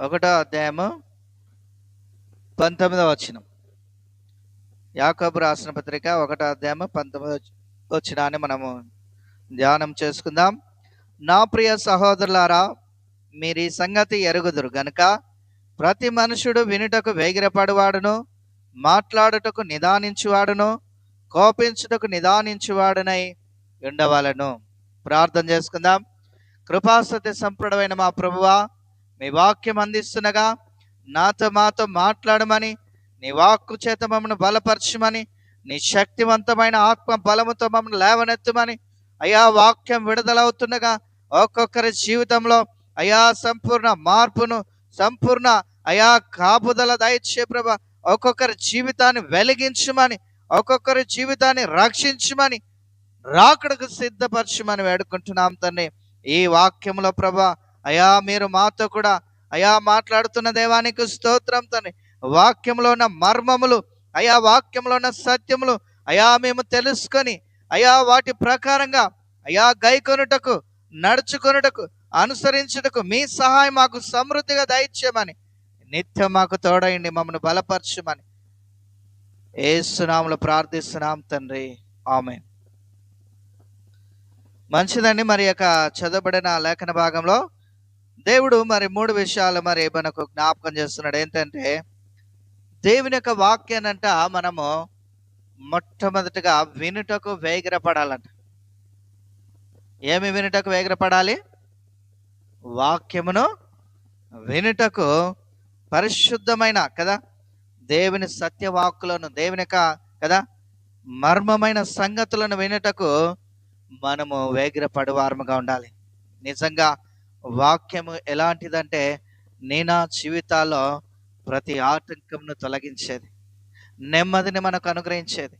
ఒకటో అధ్యాయము పంతొమ్మిదవ వచనం. యాకబు రాసిన పత్రిక ఒకటో అధ్యాయము పంతొమ్మిదవ వచ్చినాన్ని మనము ధ్యానం చేసుకుందాం. నా ప్రియ సహోదరులారా మీరు ఈ సంగతి ఎరుగుదురు గనుక ప్రతి మనుషుడు వినుటకు వేగిరపడువాడును మాట్లాడుటకు నిదానించువాడును కోపించుటకు నిదానించువాడునై ఉండవలను. ప్రార్థన చేసుకుందాం. కృపాసతి సంప్రదమైన మా ప్రభువా మీ వాక్యం అందిస్తుండగా నాతో మాతో మాట్లాడమని నీ వాక్కు చేత మమ్మల్ని బలపరచమని నీ శక్తివంతమైన ఆత్మ బలముతో మమ్మల్ని లేవనెత్తమని అయా వాక్యం విడుదలవుతుండగా ఒక్కొక్కరి జీవితంలో అయా సంపూర్ణ మార్పును సంపూర్ణ అయా కాపుదల దయచే ప్రభ ఒక్కొక్కరి జీవితాన్ని వెలిగించమని ఒక్కొక్కరి జీవితాన్ని రక్షించమని రాకడకు సిద్ధపరచమని వేడుకుంటున్నాం తండ్రి. ఈ వాక్యంలో ప్రభ అయా మీరు మాతో కూడా అయా మాట్లాడుతున్న దేవానికి స్తోత్రం తండ్రి వాక్యంలో ఉన్న మర్మములు అయా వాక్యంలో ఉన్న సత్యములు అయా మేము తెలుసుకొని అయా వాటి ప్రకారంగా అయా గైకొనుటకు నడుచుకొనుటకు అనుసరించుటకు మీ సహాయం మాకు సమృద్ధిగా దయచేయమని. నిత్యం మాకు తోడయండి మమ్మల్ని బలపరచమని. ఏసునాములు ప్రార్థిస్తున్నాం తండ్రి. ఆమె మంచిదండి మరి యొక్క చదవబడిన లేఖన భాగంలో దేవుడు మరి మూడు విషయాలు మరి మనకు జ్ఞాపకం చేస్తున్నాడు. ఏంటంటే దేవుని యొక్క వాక్యానంట మనము మొట్టమొదటిగా వినుటకు వేగిరపడాలంట. ఏమి వినుటకు వేగిరపడాలి? వాక్యమును వినుటకు పరిశుద్ధమైన కదా దేవుని సత్యవాక్కులను దేవుని యొక్క కదా మర్మమైన సంగతులను వినుటకు మనము వేగిరపడువారముగా ఉండాలి. నిజంగా వాక్యము ఎలాంటిదంటే నేను జీవితాల్లో ప్రతి ఆటంకంను తొలగించేది నెమ్మదిని మనకు అనుగ్రహించేది.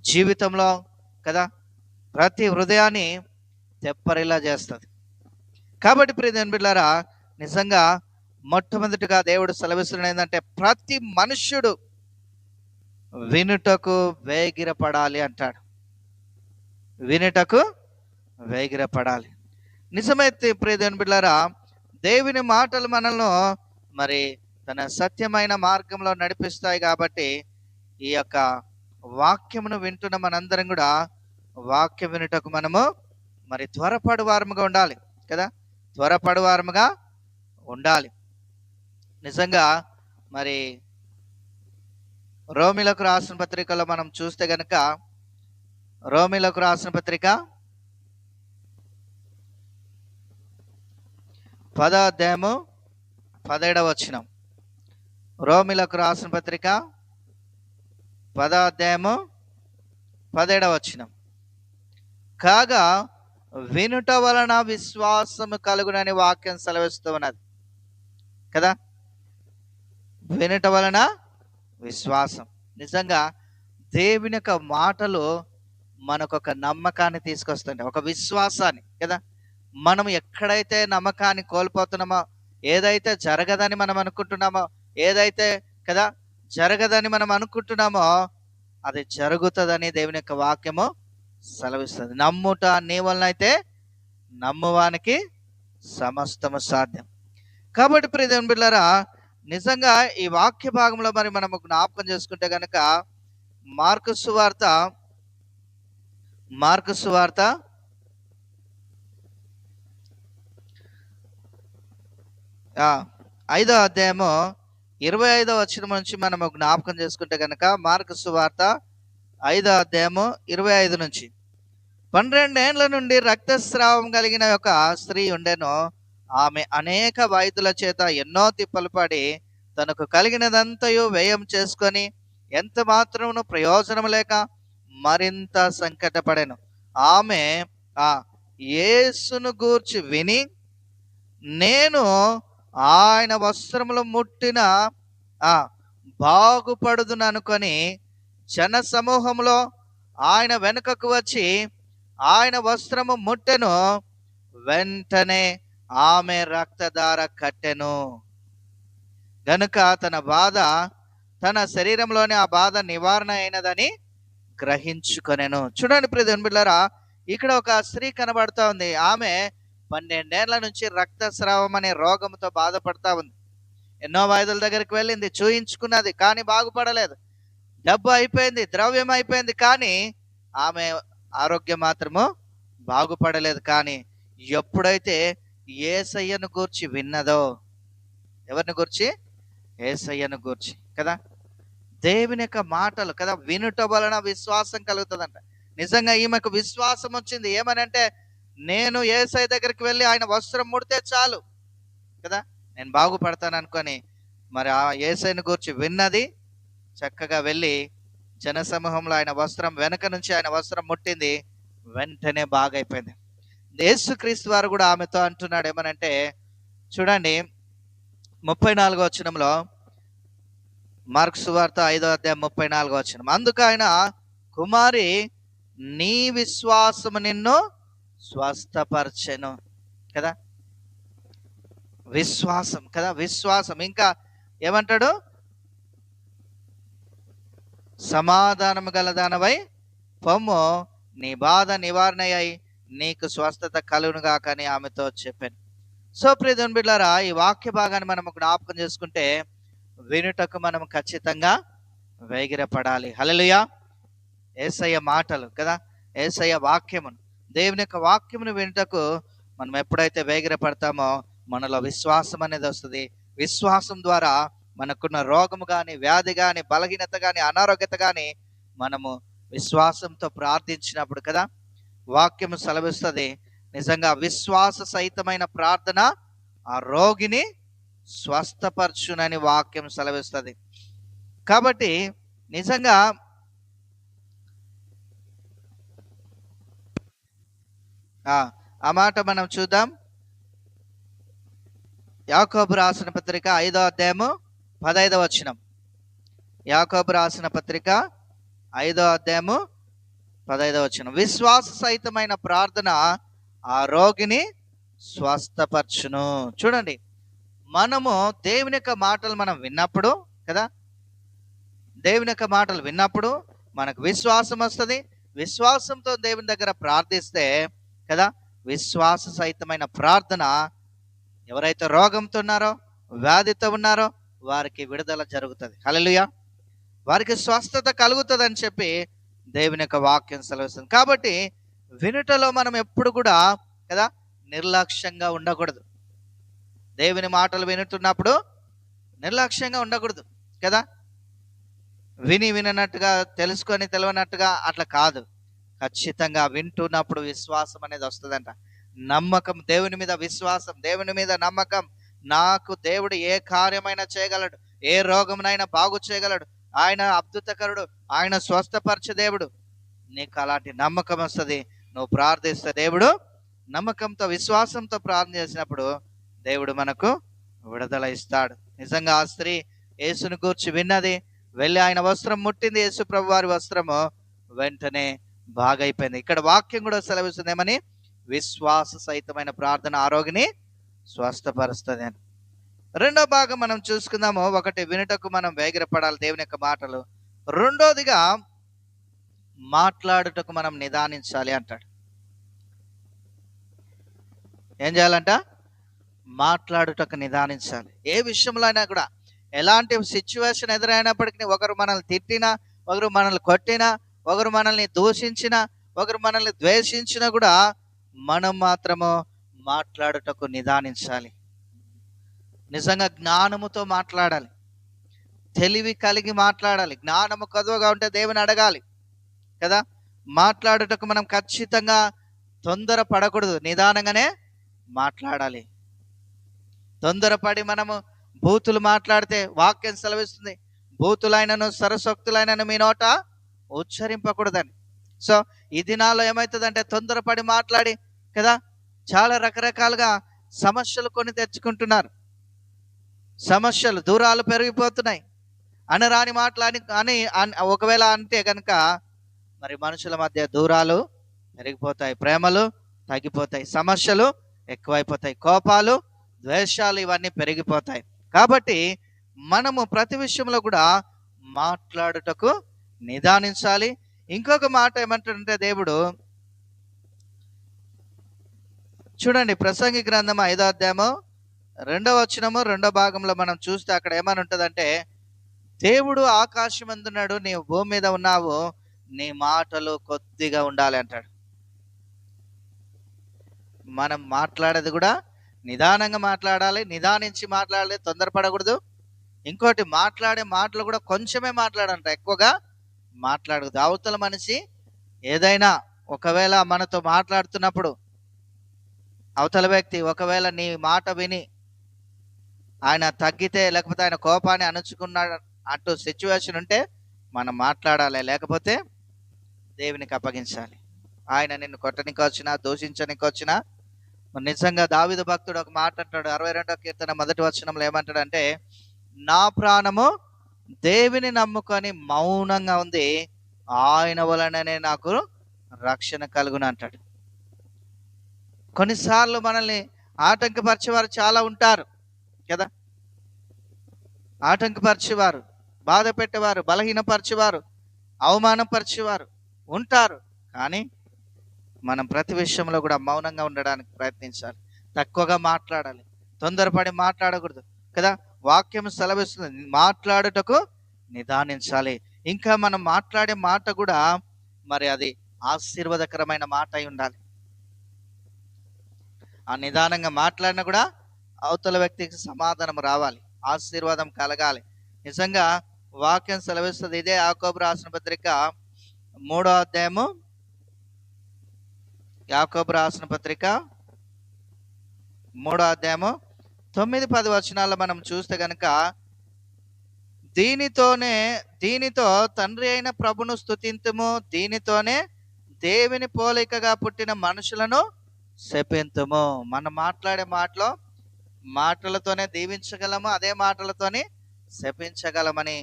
జీవితంలో కదా ప్రతి హృదయాన్ని తెప్పరిలా చేస్తుంది. కాబట్టి ప్రియదేని బిడ్డారా నిజంగా మొట్టమొదటిగా దేవుడు సెలవిస్తున్న ఏంటంటే ప్రతి మనుష్యుడు వినుటకు వేగిరపడాలి అంటాడు. వినుటకు వేగిరపడాలి. నిజమైతే ప్రియదేవుని బిడ్డారా దేవుని మాటలు మనల్ని మరి తన సత్యమైన మార్గంలో నడిపిస్తాయి కాబట్టి ఈ యొక్క వాక్యమును వింటున్న మనందరం కూడా వాక్యం వినుటకు మనము మరి త్వరపడు వారముగా ఉండాలి కదా? త్వరపడు వారముగా ఉండాలి. నిజంగా మరి రోమిలకు రాసిన పత్రికలో మనం చూస్తే గనక రోమిలకు రాసిన పత్రిక పదో అధ్యాయము పదిహేడవ రోమిలకు రాసిన పత్రిక పదో అధ్యాయము పదిహేడవ కాగా వినుట వలన విశ్వాసము కలుగునని వాక్యం సెలవిస్తూ ఉన్నది. కదా? వినుట వలన విశ్వాసం. నిజంగా దేవుని యొక్క మాటలు మనకు ఒక నమ్మకాన్ని తీసుకొస్తుంటాయి. ఒక విశ్వాసాన్ని. కదా? మనం ఎక్కడైతే నమ్మకాన్ని కోల్పోతున్నామో ఏదైతే జరగదని మనం అనుకుంటున్నామో ఏదైతే కదా జరగదని మనం అనుకుంటున్నామో అది జరుగుతుందని దేవుని యొక్క వాక్యము సెలవిస్తుంది. నమ్ముట నీ వలన అయితే నమ్మువానికి సమస్తము సాధ్యం. కాబట్టి ప్రియ దేవుని నిజంగా ఈ వాక్య భాగంలో మరి మనం జ్ఞాపకం చేసుకుంటే కనుక మార్కు సువార్త మార్కు సువార్త ఐదో అధ్యాయము ఇరవై ఐదో వచ్చిన నుంచి మనం జ్ఞాపకం చేసుకుంటే కనుక మార్కు సువార్త ఐదో అధ్యాయము ఇరవై ఐదు నుంచి. పన్నెండేండ్ల నుండి రక్తస్రావం కలిగిన ఒక స్త్రీ ఉండెను. ఆమె అనేక వైద్యుల చేత ఎన్నో తిప్పలు పడి తనకు కలిగినదంతయు వ్యయం చేసుకొని ఎంత మాత్రమును ప్రయోజనం లేక మరింత సంకటపడెను. ఆమె ఆ యేసును గూర్చి విని నేను ఆయన వస్త్రములు ముట్టిన ఆ బాగుపడుదుననుకొని జన సమూహంలో ఆయన వెనుకకు వచ్చి ఆయన వస్త్రము ముట్టెను వెంటనే ఆమె రక్తధార కట్టెను. గనుక తన బాధ తన శరీరంలోని ఆ బాధ నివారణ అయినదని గ్రహించుకొనెను. చూడండి ప్రియన్ బిళ్ళరా ఇక్కడ ఒక స్త్రీ కనబడుతోంది ఆమె పన్నెండేళ్ళ నుంచి రక్తస్రావం అనే రోగంతో బాధపడతా ఉంది. ఎన్నో వైద్యుల దగ్గరికి వెళ్ళింది చూయించుకున్నది కానీ బాగుపడలేదు. డబ్బు అయిపోయింది ద్రవ్యం అయిపోయింది కానీ ఆమె ఆరోగ్యం మాత్రము బాగుపడలేదు. కానీ ఎప్పుడైతే ఏసయ్యను గూర్చి విన్నదో ఎవరిని గూర్చి? ఏసయ్యను గూర్చి కదా? దేవుని యొక్క మాటలు కదా? వినుట వలన విశ్వాసం కలుగుతుందంట. నిజంగా ఈమెకు విశ్వాసం వచ్చింది. ఏమనంటే నేను ఏసై దగ్గరికి వెళ్ళి ఆయన వస్త్రం ముడితే చాలు. కదా? నేను బాగుపడతాను అనుకొని మరి ఆ ఏసైని గురించి విన్నది. చక్కగా వెళ్ళి జనసమూహంలో ఆయన వస్త్రం వెనక నుంచి ఆయన వస్త్రం ముట్టింది. వెంటనే బాగైపోయింది. యేసుక్రీస్తు వారు కూడా ఆమెతో అంటున్నాడు ఏమనంటే చూడండి ముప్పై నాలుగో వచనంలో మార్క్స్ వార్త ఐదో అధ్యాయం ముప్పై నాలుగో వచనం. అందుకు ఆయన కుమారి నీ విశ్వాసము నిన్ను స్వస్థపరచెను కదా? విశ్వాసం కదా? విశ్వాసం. ఇంకా ఏమంటాడు? సమాధానము గలదానవై పొమ్ము నీ బాధ నివారణ అయి నీకు స్వస్థత కలుగునుగా కానీ ఆమెతో చెప్పాను. సో ప్రియదన్ బిడ్లారా ఈ వాక్య భాగాన్ని మనం జ్ఞాపకం చేసుకుంటే వినుటకు మనం ఖచ్చితంగా వేగిరపడాలి. హలలుయా ఏసయ్య మాటలు కదా? ఏసయ్య వాక్యమును. దేవుని యొక్క వాక్యమును వినుటకు మనం ఎప్పుడైతే వేగిరపడతామో మనలో విశ్వాసం అనేది వస్తుంది. విశ్వాసం ద్వారా మనకున్న రోగము కానీ వ్యాధి కానీ బలహీనత కానీ అనారోగ్యత కానీ మనము విశ్వాసంతో ప్రార్థించినప్పుడు కదా వాక్యము సెలవిస్తుంది. నిజంగా విశ్వాస సహితమైన ప్రార్థన ఆ రోగిని స్వస్థపరచునని వాక్యం సెలవిస్తుంది. కాబట్టి నిజంగా ఆ మాట మనం చూద్దాం. యాకోబు రాసిన పత్రిక ఐదో అధ్యాయము పదైదవ వచనం. యాకోబు రాసిన పత్రిక ఐదో అధ్యాయము పదైదవ వచనం. విశ్వాస సహితమైన ప్రార్థన ఆ రోగిని స్వస్థపరచును. చూడండి మనము దేవుని యొక్క మాటలు మనం విన్నప్పుడు కదా దేవుని యొక్క మాటలు విన్నప్పుడు మనకు విశ్వాసం వస్తుంది. విశ్వాసంతో దేవుని దగ్గర ప్రార్థిస్తే కదా? విశ్వాస సహితమైన ప్రార్థన ఎవరైతే రోగంతో ఉన్నారో వ్యాధితో ఉన్నారో వారికి విడుదల జరుగుతుంది. హల్లెలూయా. వారికి స్వస్థత కలుగుతుంది అని చెప్పి దేవుని యొక్క వాక్యం సెలవిస్తుంది. కాబట్టి వినుటలో మనం ఎప్పుడు కూడా కదా నిర్లక్ష్యంగా ఉండకూడదు. దేవుని మాటలు వినుతున్నప్పుడు నిర్లక్ష్యంగా ఉండకూడదు కదా? విని విననట్టుగా తెలుసుకొని తెలియనట్టుగా అట్లా కాదు. ఖచ్చితంగా వింటున్నప్పుడు విశ్వాసం అనేది వస్తుందంట. నమ్మకం దేవుని మీద విశ్వాసం దేవుని మీద నమ్మకం. నాకు దేవుడు ఏ కార్యమైనా చేయగలడు ఏ రోగమునైనా బాగు చేయగలడు. ఆయన అద్భుతకరుడు ఆయన స్వస్థపరచ దేవుడు. నీకు అలాంటి నమ్మకం వస్తుంది నువ్వు ప్రార్థిస్తే దేవుడు నమ్మకంతో విశ్వాసంతో ప్రార్థన చేసినప్పుడు దేవుడు మనకు విడుదల ఇస్తాడు. నిజంగా ఆ స్త్రీ యేసును కూర్చి విన్నది వెళ్ళి ఆయన వస్త్రం ముట్టింది యేసు ప్రభు వారి వస్త్రము వెంటనే బాగైపోయింది. ఇక్కడ వాక్యం కూడా సెలవిస్తుంది ఏమని? విశ్వాస సహితమైన ప్రార్థన ఆరోగ్యని స్వస్థపరుస్తుంది అని. రెండో భాగం మనం చూసుకుందాము. ఒకటి వినుటకు మనం వేగిరపడాలి దేవుని యొక్క మాటలు. రెండోదిగా మాట్లాడుటకు మనం నిదానించాలి అంటాడు. ఏం చేయాలంట? మాట్లాడుటకు నిదానించాలి. ఏ విషయంలో అయినా కూడా ఎలాంటి సిచ్యువేషన్ ఎదురైనప్పటికీ ఒకరు మనల్ని తిట్టినా ఒకరు మనల్ని కొట్టినా ఒకరు మనల్ని దూషించిన ఒకరు మనల్ని ద్వేషించినా కూడా మనం మాత్రము మాట్లాడుటకు నిదానించాలి. నిజంగా జ్ఞానముతో మాట్లాడాలి. తెలివి కలిగి మాట్లాడాలి. జ్ఞానము కదువగా ఉంటే దేవుని అడగాలి. కదా? మాట్లాడుటకు మనం ఖచ్చితంగా తొందర పడకూడదు. నిదానంగానే మాట్లాడాలి. తొందరపడి మనము బూతులు మాట్లాడితే వాక్యం సెలవిస్తుంది. బూతులైనను సరసోక్తులైనను మీ నోట ఉచ్చరింపకూడదని. సో ఈ దినాల్లో ఏమవుతుందంటే తొందరపడి మాట్లాడి కదా? చాలా రకరకాలుగా సమస్యలు కొని తెచ్చుకుంటున్నారు. సమస్యలు దూరాలు పెరిగిపోతున్నాయి. అనరాని మాట్లాడి అని ఒకవేళ అంటే కనుక మరి మనుషుల మధ్య దూరాలు పెరిగిపోతాయి. ప్రేమలు తగ్గిపోతాయి. సమస్యలు ఎక్కువైపోతాయి. కోపాలు ద్వేషాలు ఇవన్నీ పెరిగిపోతాయి. కాబట్టి మనము ప్రతి విషయంలో కూడా మాట్లాడుటకు నిదానించాలి. ఇంకొక మాట ఏమంటాడంటే దేవుడు చూడండి ప్రసంగి గ్రంథం ఐదో అధ్యాయము రెండో వచనము రెండో భాగంలో మనం చూస్తే అక్కడ ఏమని ఉంటుందంటే దేవుడు ఆకాశం అందున్నాడు నీవు భూమి మీద ఉన్నావు నీ మాటలు కొద్దిగా ఉండాలి అంటాడు. మనం మాట్లాడేది కూడా నిదానంగా మాట్లాడాలి నిదానించి మాట్లాడాలి తొందరపడకూడదు. ఇంకోటి మాట్లాడే మాటలు కూడా కొంచెమే మాట్లాడంట ఎక్కువగా మాట్లాడు అవతల మనిషి ఏదైనా ఒకవేళ మనతో మాట్లాడుతున్నప్పుడు అవతల వ్యక్తి ఒకవేళ నీ మాట విని ఆయన తగ్గితే లేకపోతే ఆయన కోపాన్ని అణుచుకున్నాడు అటు సిచ్యువేషన్ ఉంటే మనం మాట్లాడాలి. లేకపోతే దేవునికి అప్పగించాలి. ఆయన నిన్ను కొట్టనికి వచ్చినా దూషించనికి వచ్చినా నిజంగా దావిద భక్తుడు ఒక మాట అంటాడు. అరవై రెండో కీర్తన మొదటి వచనంలో ఏమంటాడంటే నా ప్రాణము దేవిని నమ్ముకొని మౌనంగా ఉంది ఆయన వలననే నాకు రక్షణ కలుగును అంటాడు. కొన్నిసార్లు మనల్ని ఆటంకపరిచేవారు చాలా ఉంటారు కదా? ఆటంకపరిచేవారు బాధ పెట్టేవారు బలహీనపరిచేవారు అవమానపరిచేవారు ఉంటారు కానీ మనం ప్రతి విషయంలో కూడా మౌనంగా ఉండడానికి ప్రయత్నించాలి. తక్కువగా మాట్లాడాలి తొందరపడి మాట్లాడకూడదు కదా? వాక్యం సెలవిస్తుంది. మాట్లాడుటకు నిదానించాలి. ఇంకా మనం మాట్లాడే మాట కూడా మరి అది ఆశీర్వాదకరమైన మాట అయి ఉండాలి. ఆ నిదానంగా మాట్లాడినా కూడా అవతల వ్యక్తికి సమాధానం రావాలి. ఆశీర్వాదం కలగాలి. నిజంగా వాక్యం సెలవిస్తుంది. ఇదే యాకోబు రాసిన పత్రిక మూడో అధ్యాయము. యాకోబు రాసిన పత్రిక మూడో అధ్యాయము తొమ్మిది పది వచనాల్లో మనం చూస్తే గనుక దీనితోనే దీనితో తండ్రి అయిన ప్రభును స్థుతింతుము దీనితోనే దేవుని పోలికగా పుట్టిన మనుషులను శపింతుము. మనం మాట్లాడే మాటలో మాటలతోనే దీవించగలము అదే మాటలతోనే శపించగలమని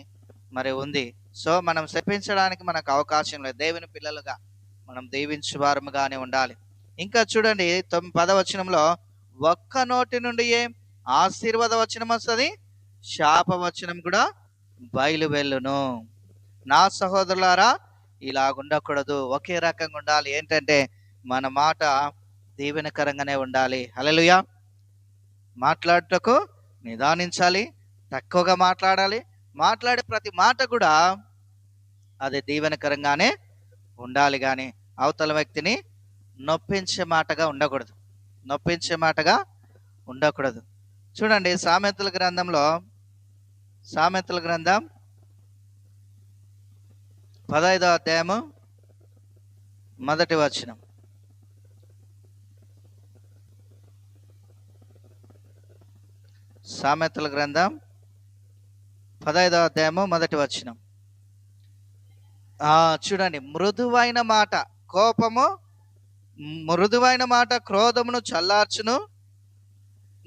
మరి ఉంది. సో మనం శపించడానికి మనకు అవకాశం లేదు. దేవుని పిల్లలుగా మనం దీవించు వారముగానే ఉండాలి. ఇంకా చూడండి తొమ్మిది పదవచనంలో ఒక్క నోటి నుండి ఏం ఆశీర్వాద వచనం వస్తుంది శాప వచనం కూడా బయలు వెళ్ళును నా సహోదరులారా ఇలా ఉండకూడదు ఒకే రకంగా ఉండాలి. ఏంటంటే మన మాట దీవెనకరంగానే ఉండాలి. హలలుయా మాట్లాడుటకు నిదానించాలి తక్కువగా మాట్లాడాలి. మాట్లాడే ప్రతి మాట కూడా అది దీవెనకరంగానే ఉండాలి కానీ అవతల వ్యక్తిని నొప్పించే మాటగా ఉండకూడదు. నొప్పించే మాటగా ఉండకూడదు. చూడండి సామెతల గ్రంథంలో సామెతల గ్రంథం పదహైదో అధ్యాయము మొదటి వచనం. సామెతల గ్రంథం పదహైదో అధ్యాయము మొదటి వచనం. చూడండి మృదువైన మాట కోపము మృదువైన మాట క్రోధమును చల్లార్చును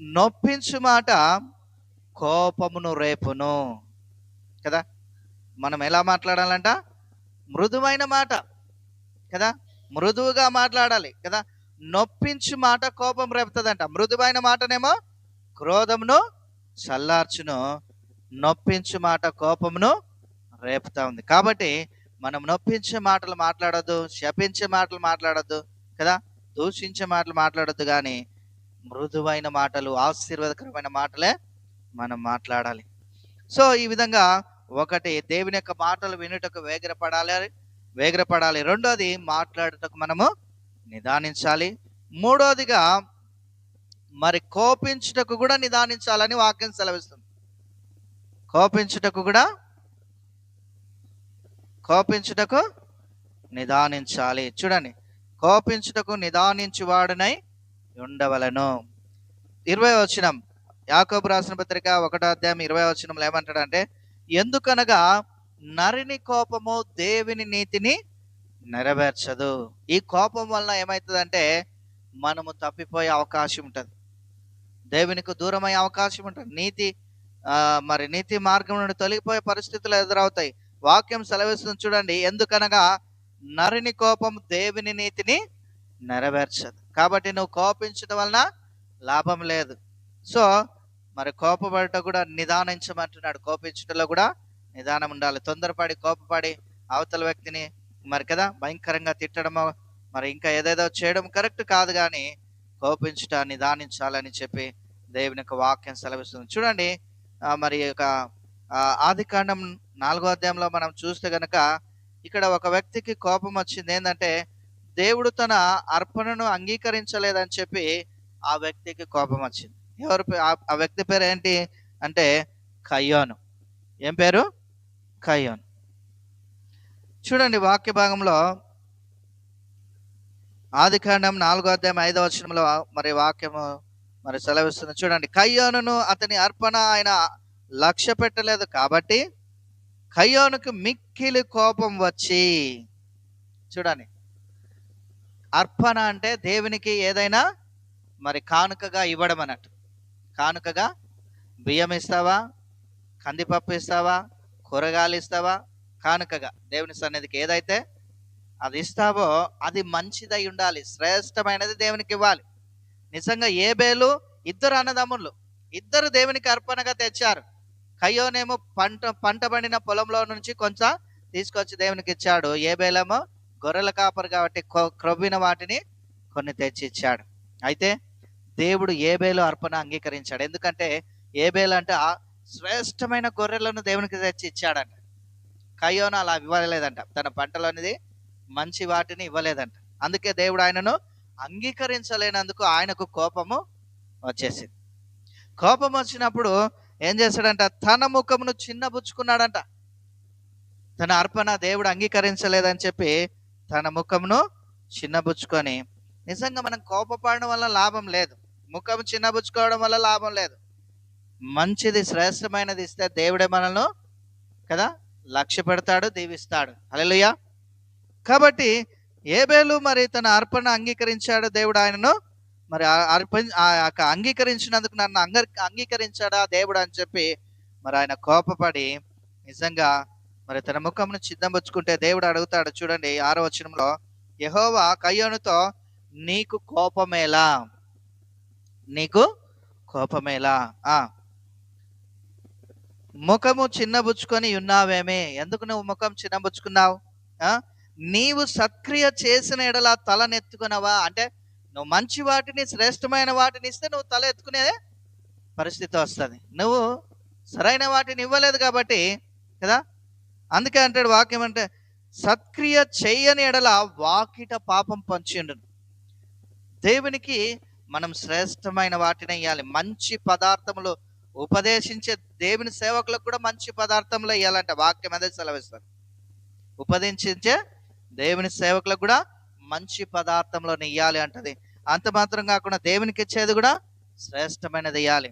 నొప్పించు మాట కోపమును రేపును. కదా? మనం ఎలా మాట్లాడాలంట? మృదువైన మాట. కదా? మృదువుగా మాట్లాడాలి. కదా? నొప్పించు మాట కోపం రేపుతుందంట. మృదువైన మాటనేమో క్రోధమును చల్లార్చును. నొప్పించు మాట కోపమును రేపుతా ఉంది. కాబట్టి మనం నొప్పించే మాటలు మాట్లాడొద్దు శపించే మాటలు మాట్లాడొద్దు. కదా? దూషించే మాటలు మాట్లాడొద్దు కానీ మృదువైన మాటలు ఆశీర్వాదకరమైన మాటలే మనం మాట్లాడాలి. సో ఈ విధంగా ఒకటి దేవుని యొక్క మాటలు వినుటకు వేగరపడాలి వేగరపడాలి. రెండోది మాట్లాడుటకు మనము నిదానించాలి. మూడోదిగా మరి కోపించుటకు కూడా నిదానించాలని వాక్యం సెలవిస్తుంది. కోపించుటకు కూడా కోపించుటకు నిదానించాలి. చూడండి కోపించుటకు నిదానించువాడునై ఉండవలను. ఇరవై వచనం. యాకోబు రాసిన పత్రిక ఒకటో అధ్యాయం ఇరవై వచనంలో ఏమంటాడంటే ఎందుకనగా నరిని కోపము దేవుని నీతిని నెరవేర్చదు. ఈ కోపం వలన ఏమవుతుందంటే మనము తప్పిపోయే అవకాశం ఉంటుంది. దేవునికి దూరమయ్యే అవకాశం ఉంటుంది. నీతి ఆ, మరి నీతి మార్గం నుండి తొలగిపోయే పరిస్థితులు ఎదురవుతాయి. వాక్యం సెలవిస్తుంది చూడండి. ఎందుకనగా నరిని కోపం దేవుని నీతిని నెరవేర్చదు. కాబట్టి నువ్వు కోపించడం వలన లాభం లేదు. సో మరి కోపపడట కూడా నిదానించమంటున్నాడు. కోపించడంలో కూడా నిదానం ఉండాలి. తొందరపడి కోపపడి అవతల వ్యక్తిని మరి కదా భయంకరంగా తిట్టడమో మరి ఇంకా ఏదేదో చేయడం కరెక్ట్ కాదు కానీ కోపించుట నిదానించాలని చెప్పి దేవుని యొక్క వాక్యం సెలవిస్తుంది. చూడండి మరి యొక్క ఆది కాండం నాలుగో అధ్యాయంలో మనం చూస్తే గనక ఇక్కడ ఒక వ్యక్తికి కోపం వచ్చింది. ఏంటంటే దేవుడు తన అర్పణను అంగీకరించలేదని చెప్పి ఆ వ్యక్తికి కోపం వచ్చింది. ఎవరు ఆ- ఆ వ్యక్తి పేరు ఏంటి అంటే కయ్యోను ఏం పేరు? కయ్యోను చూడండి వాక్య భాగంలో ఆది కాండం నాలుగో అధ్యాయం ఐదో వచనంలో మరి వాక్యము మరి సెలవిస్తుంది. చూడండి కయ్యోనును అతని అర్పణ ఆయన లక్ష్య పెట్టలేదు కాబట్టి కయ్యోనుకు మిక్కిలి కోపం వచ్చి చూడండి అర్పణ అంటే దేవునికి ఏదైనా మరి కానుకగా ఇవ్వడం అన్నట్టు. కానుకగా బియ్యం ఇస్తావా? కందిపప్పు ఇస్తావా? కూరగాయలు ఇస్తావా? కానుకగా దేవుని సన్నిధికి ఏదైతే అది ఇస్తావో అది మంచిదై ఉండాలి. శ్రేష్టమైనది దేవునికి ఇవ్వాలి. నిజంగా ఏ బేలు ఇద్దరు అన్నదమ్ములు ఇద్దరు దేవునికి అర్పణగా తెచ్చారు. కయ్యోనేమో పంట పంట పండిన పొలంలో నుంచి కొంచెం తీసుకొచ్చి దేవునికి ఇచ్చాడు. ఏ బేలేమో గొర్రెల కాపరు కాబట్టి కొ- క్రొవ్విన వాటిని కొన్ని తెచ్చి ఇచ్చాడు అయితే దేవుడు ఏబేలు అర్పణ అంగీకరించాడు. ఎందుకంటే ఏబేలు అంటే ఆ శ్రేష్టమైన గొర్రెలను దేవునికి తెచ్చి ఇచ్చాడంట కయ్యోను అలా ఇవ్వలేదంట. తన పంటలోనిది మంచి వాటిని ఇవ్వలేదంట. అందుకే దేవుడు ఆయనను అంగీకరించలేనందుకు ఆయనకు కోపము వచ్చేసింది. కోపం వచ్చినప్పుడు ఏం చేశాడంట? తన ముఖమును చిన్నబుచ్చుకున్నాడంట. తన అర్పణ దేవుడు అంగీకరించలేదని చెప్పి తన ముఖమును చిన్నబుచ్చుకొని. నిజంగా మనం కోపపడడం వల్ల లాభం లేదు. ముఖం చిన్నబుచ్చుకోవడం వల్ల లాభం లేదు. మంచిది శ్రేష్టమైనది ఇస్తే దేవుడే మనల్ని కదా లక్ష్య పెడతాడు దీవిస్తాడు. అలెలుయా కాబట్టి ఏబేలు మరి తన అర్పణ అంగీకరించాడు దేవుడు ఆయనను? మరి ఆ ఆ యొక్క అంగీకరించినందుకు నన్ను అంగ అంగీకరించాడా దేవుడు అని చెప్పి మరి ఆయన కోపపడి నిజంగా మరి తన ముఖమును చిద్దం దేవుడు అడుగుతాడు చూడండి ఆరో వచనంలో యహోవా కయ్యోనుతో నీకు కోపమేలా? నీకు కోపమేలా? ఆ. ముఖము చిన్నబుచ్చుకొని ఉన్నావేమే? ఎందుకు నువ్వు ముఖం చిన్నబుచ్చుకున్నావు? ఆ? నీవు సత్క్రియ చేసిన ఎడల తలనెత్తుకున్నావా? అంటే నువ్వు మంచి వాటిని శ్రేష్టమైన వాటిని ఇస్తే నువ్వు తల ఎత్తుకునే పరిస్థితి వస్తుంది. నువ్వు సరైన వాటిని ఇవ్వలేదు కాబట్టి కదా? అందుకే అంటాడు వాక్యం అంటే సత్క్రియ చెయ్యని ఎడల వాకిట పాపం పంచిండు దేవునికి మనం శ్రేష్టమైన వాటిని ఇవ్వాలి మంచి పదార్థములు ఉపదేశించే దేవుని సేవకులకు కూడా మంచి పదార్థములు ఇవ్వాలంట వాక్యం అదే సెలవిస్తారు. ఉపదేశించే దేవుని సేవకులకు కూడా మంచి పదార్థంలో నెయ్యాలి అంటది. అంత మాత్రం కాకుండా దేవునికి ఇచ్చేది కూడా శ్రేష్టమైనది ఇయ్యాలి.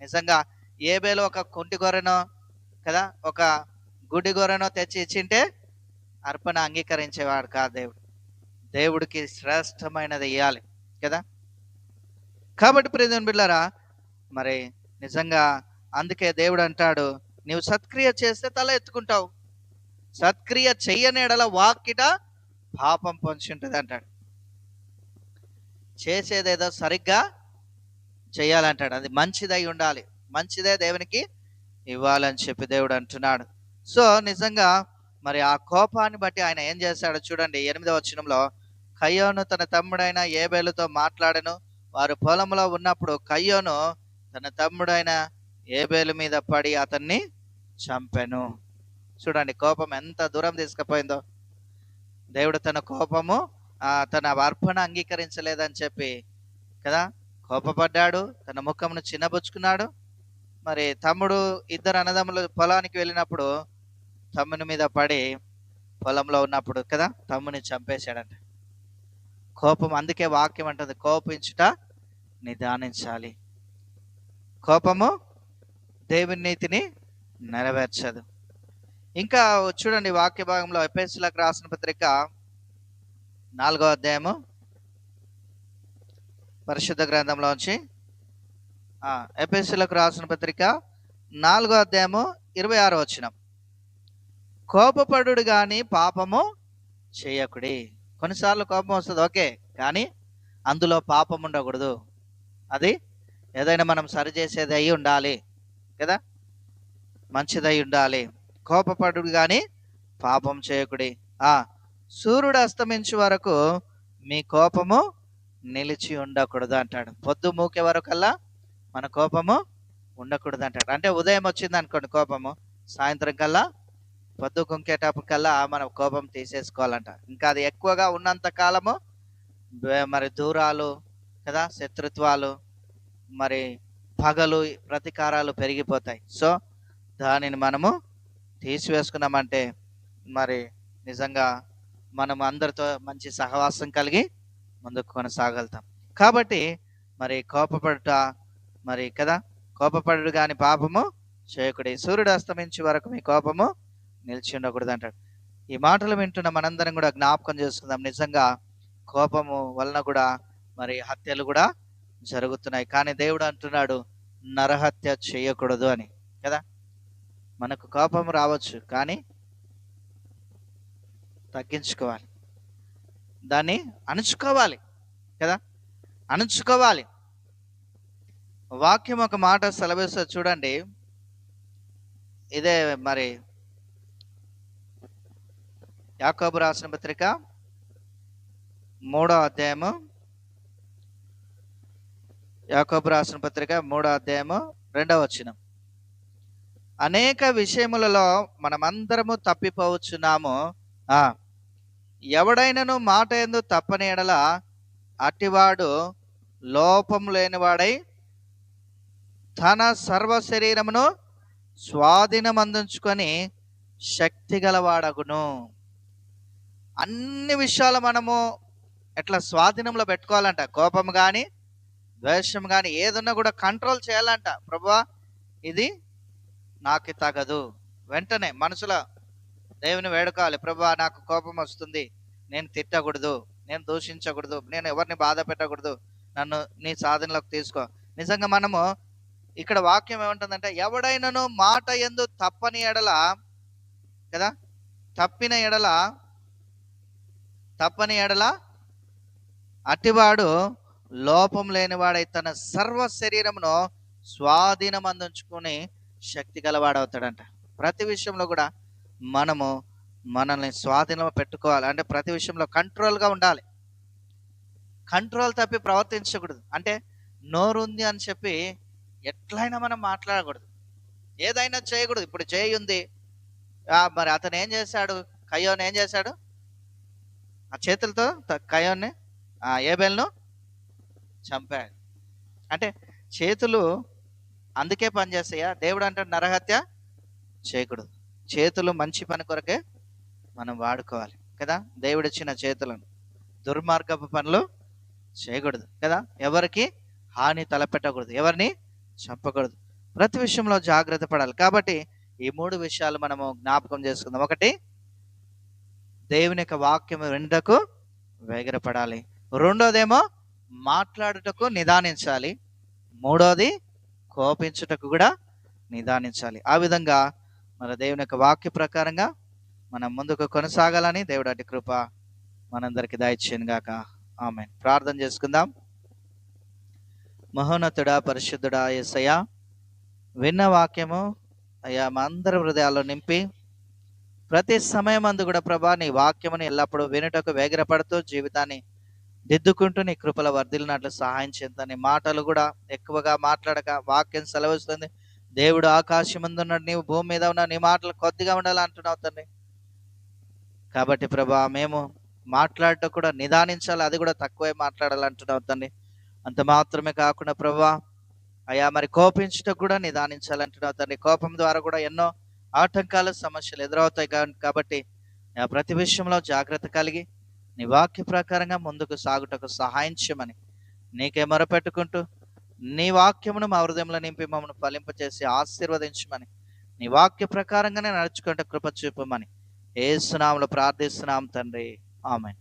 నిజంగా ఏబేలో ఒక కుంటి గొర్రెనో కదా ఒక గుడి గొర్రెను తెచ్చి ఇచ్చింటే అర్పణ అంగీకరించేవాడు కాదు దేవుడు. దేవుడికి శ్రేష్టమైనది ఇవ్వాలి కదా? కాబట్టి ప్రియదేవుని బిళ్ళరా మరి నిజంగా అందుకే దేవుడు అంటాడు నీవు సత్క్రియ చేస్తే తల ఎత్తుకుంటావు. సత్క్రియ చెయ్యనేడల వాక్కిట పాపం పొంచుంటుంది అంటాడు. చేసేదేదో సరిగ్గా చేయాలంటాడు అది మంచిదై ఉండాలి. మంచిదే దేవునికి ఇవ్వాలని చెప్పి దేవుడు అంటున్నాడు. సో నిజంగా మరి ఆ కోపాన్ని బట్టి ఆయన ఏం చేశాడో చూడండి. ఎనిమిదవ వచనంలో కయ్యోను తన తమ్ముడైన ఏబేలుతో మాట్లాడను. వారు పొలంలో ఉన్నప్పుడు కయ్యోను తన తమ్ముడైన ఏబేలు మీద పడి అతన్ని చంపెను. చూడండి కోపం ఎంత దూరం తీసుకుపోయిందో. దేవుడు తన కోపము ఆ, తన అర్పణ అంగీకరించలేదని చెప్పి కదా కోపపడ్డాడు తన ముఖమును చిన్నబుచ్చుకున్నాడు. మరి తమ్ముడు ఇద్దరు అన్నదమ్ములు పొలానికి వెళ్ళినప్పుడు తమ్ముని మీద పడి పొలంలో ఉన్నప్పుడు కదా తమ్ముని చంపేశాడంట. కోపం అందుకే వాక్యం అంటుంది కోపించుట నిదానించాలి. కోపము దేవుని నీతిని నెరవేర్చదు. ఇంకా చూడండి వాక్య భాగంలో ఎపెన్సులకు రాసిన పత్రిక నాలుగో అధ్యాయము పరిశుద్ధ గ్రంథంలోంచి ఎపిఎస్లకు రాసిన పత్రిక నాలుగో అధ్యాయము ఇరవై ఆరో వచ్చినాం కోపపడు కానీ పాపము చేయకుడి. కొన్నిసార్లు కోపం వస్తుంది ఓకే కానీ అందులో పాపం ఉండకూడదు. అది ఏదైనా మనం సరిచేసేది అయి ఉండాలి కదా? మంచిదై ఉండాలి. కోపపడు కానీ పాపం చేయకుడి. ఆ సూర్యుడు అస్తమించే వరకు మీ కోపము నిలిచి ఉండకూడదు అంటాడు. పొద్దు మూకే వరకల్లా మన కోపము ఉండకూడదు అంటాడు. అంటే ఉదయం వచ్చింది అనుకోండి కోపము సాయంత్రం కల్లా పొద్దు కుంకేటప్పటికల్లా మనం కోపం తీసేసుకోవాలంట. ఇంకా అది ఎక్కువగా ఉన్నంత కాలము మరి దూరాలు కదా శత్రుత్వాలు మరి పగలు ప్రతీకారాలు పెరిగిపోతాయి. సో దానిని మనము తీసివేసుకున్నామంటే మరి నిజంగా మనం అందరితో మంచి సహవాసం కలిగి ముందుకు కొనసాగలుగుతాం. కాబట్టి మరి కోపపడుట మరి కదా కోపపడు కాని పాపము చేయకుడి సూర్యుడు అస్తమించే వరకు మీ కోపము నిలిచి ఉండకూడదు అంటాడు ఈ మాటలు వింటున్న మనందరం కూడా జ్ఞాపకం చేసుకుందాం. నిజంగా కోపము వలన కూడా మరి హత్యలు కూడా జరుగుతున్నాయి. కానీ దేవుడు అంటున్నాడు నరహత్య చేయకూడదు అని. కదా? మనకు కోపం రావచ్చు కానీ తగ్గించుకోవాలి. దాన్ని అణుచుకోవాలి. కదా? అణుచుకోవాలి. వాక్యం ఒక మాట సెలవిస్తుంది. చూడండి. ఇదే మరి యాకోబు రాసిన పత్రిక మూడో అధ్యాయము. యాకోబు రాసిన పత్రిక మూడో అధ్యాయము రెండవ వచనం. అనేక విషయములలో మనమందరము తప్పిపోవచ్చున్నాము. ఆ ఎవడైనను మాట ఎందు తప్పని ఎడల అట్టివాడు లోపం లేనివాడై తన సర్వ శరీరమును స్వాధీనం అందించుకొని శక్తి గలవాడగును. అన్ని విషయాలు మనము ఎట్లా స్వాధీనంలో పెట్టుకోవాలంట. కోపం కానీ ద్వేషం కానీ ఏదున్నా కూడా కంట్రోల్ చేయాలంట. ప్రభా ఇది నాకు తగదు. వెంటనే మనసులో దేవుని వేడుకోవాలి. ప్రభా నాకు కోపం వస్తుంది. నేను తిట్టకూడదు. నేను దూషించకూడదు. నేను ఎవరిని బాధ పెట్టకూడదు. నన్ను నీ సాధనలోకి తీసుకో. నిజంగా మనము ఇక్కడ వాక్యం ఏముంటుందంటే ఎవడైనాను మాట ఎందు తప్పని ఎడల కదా? తప్పిన ఎడల తప్పని ఎడల అట్టివాడు లోపం లేనివాడై తన సర్వ శరీరమును స్వాధీనం అందించుకుని శక్తి గలవాడవుతాడంట. ప్రతి విషయంలో కూడా మనము మనల్ని స్వాధీనం పెట్టుకోవాలి. అంటే ప్రతి విషయంలో కంట్రోల్గా ఉండాలి. కంట్రోల్ తప్పి ప్రవర్తించకూడదు. అంటే నోరుంది అని చెప్పి ఎట్లయినా మనం మాట్లాడకూడదు. ఏదైనా చేయకూడదు. ఇప్పుడు చేయి ఉంది. ఆ, మరి అతను ఏం చేశాడు? కయ్యోని ఏం చేశాడు? ఆ చేతులతో త- ఆ ఏబెల్ను చంపాడు. అంటే చేతులు అందుకే పనిచేస్తాయా దేవుడు అంటాడు నరహత్య చేయకూడదు చేతులు మంచి పని కొరకే మనం వాడుకోవాలి కదా? దేవుడు ఇచ్చిన చేతులను. దుర్మార్గపు పనులు చేయకూడదు కదా? ఎవరికి హాని తలపెట్టకూడదు ఎవరిని చంపకూడదు. ప్రతి విషయంలో జాగ్రత్త పడాలి. కాబట్టి ఈ మూడు విషయాలు మనము జ్ఞాపకం చేసుకుందాం. ఒకటి దేవుని యొక్క వాక్యం రెండకు వేగరపడాలి. రెండోదేమో మాట్లాడుటకు నిదానించాలి. మూడోది కోపించుటకు కూడా నిదానించాలి. ఆ విధంగా మన దేవుని యొక్క వాక్య ప్రకారంగా మనం ముందుకు కొనసాగాలని దేవుడు అటు కృప మనందరికి దయచేయను గాక. ఆమె ప్రార్థన చేసుకుందాం. మహోన్నతుడా పరిశుద్ధుడా అయ్యా విన్న వాక్యము అయ్యా మా అందరి హృదయాల్లో నింపి ప్రతి సమయం అందు కూడా ప్రభా నీ వాక్యముని ఎల్లప్పుడూ వినుటకు వేగిరపడుతూ జీవితాన్ని దిద్దుకుంటూ నీ కృపల వర్ధిల్లినట్లు సహాయం చేద్దాం మాటలు కూడా ఎక్కువగా మాట్లాడక వాక్యం సెలవిస్తుంది. దేవుడు ఆకాశం ఉన్నాడు నీవు భూమి మీద ఉన్న నీ మాటలు కొద్దిగా ఉండాలి అంటున్నావు తండ్రి. కాబట్టి ప్రభా మేము మాట్లాడటం కూడా నిదానించాలి అది కూడా తక్కువే మాట్లాడాలంటున్నావు తండ్రి. అంత మాత్రమే కాకుండా ప్రభా అయా మరి కోపించటం కూడా నిదానించాలంటున్నావు తండ్రి. కోపం ద్వారా కూడా ఎన్నో ఆటంకాలు సమస్యలు ఎదురవుతాయి కాబట్టి నా ప్రతి విషయంలో జాగ్రత్త కలిగి నీ వాక్య ప్రకారంగా ముందుకు సాగుటకు సహాయం చేయమని నీకే మొరపెట్టుకుంటూ నీ వాక్యమును మా హృదయంలో నింపి మమ్మల్ని ఫలింపచేసి ఆశీర్వదించమని నీ వాక్య ప్రకారంగానే నడుచుకుంటే కృప చూపమని ఏ సునాములు ప్రార్థిస్తున్నాం తండ్రి. ఆమెన్.